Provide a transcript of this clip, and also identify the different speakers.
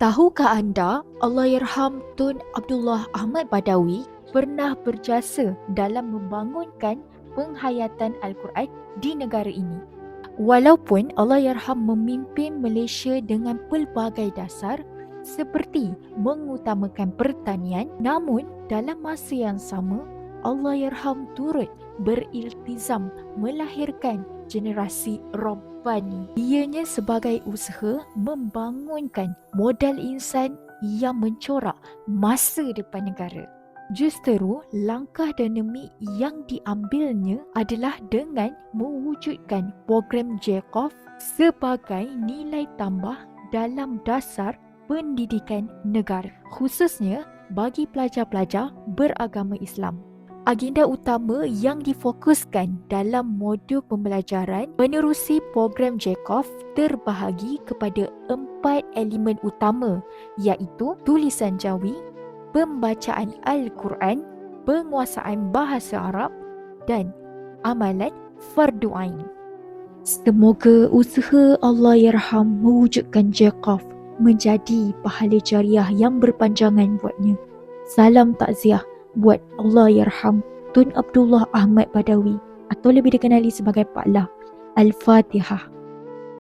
Speaker 1: Tahukah anda Allahyarham Tun Abdullah Ahmad Badawi pernah berjasa dalam membangunkan penghayatan Al-Quran di negara ini. Walaupun Allahyarham memimpin Malaysia dengan pelbagai dasar seperti mengutamakan pertanian namun dalam masa yang sama Allahyarham turut beriltizam melahirkan generasi Rabbani. Ianya sebagai usaha membangunkan modal insan yang mencorak masa depan negara. Justeru, langkah dinamik yang diambilnya adalah dengan mewujudkan program JECOF sebagai nilai tambah dalam dasar pendidikan negara, khususnya bagi pelajar-pelajar beragama Islam. Agenda utama yang difokuskan dalam modul pembelajaran menerusi program JECOF terbahagi kepada empat elemen utama iaitu tulisan jawi, pembacaan Al-Quran, penguasaan bahasa Arab dan amalan fardu ain. Semoga usaha Allah Yarham mewujudkan JECOF menjadi pahala jariah yang berpanjangan buatnya. Salam takziah buat Allah Yarham Tun Abdullah Ahmad Badawi atau lebih dikenali sebagai Pak Lah. Al-Fatihah.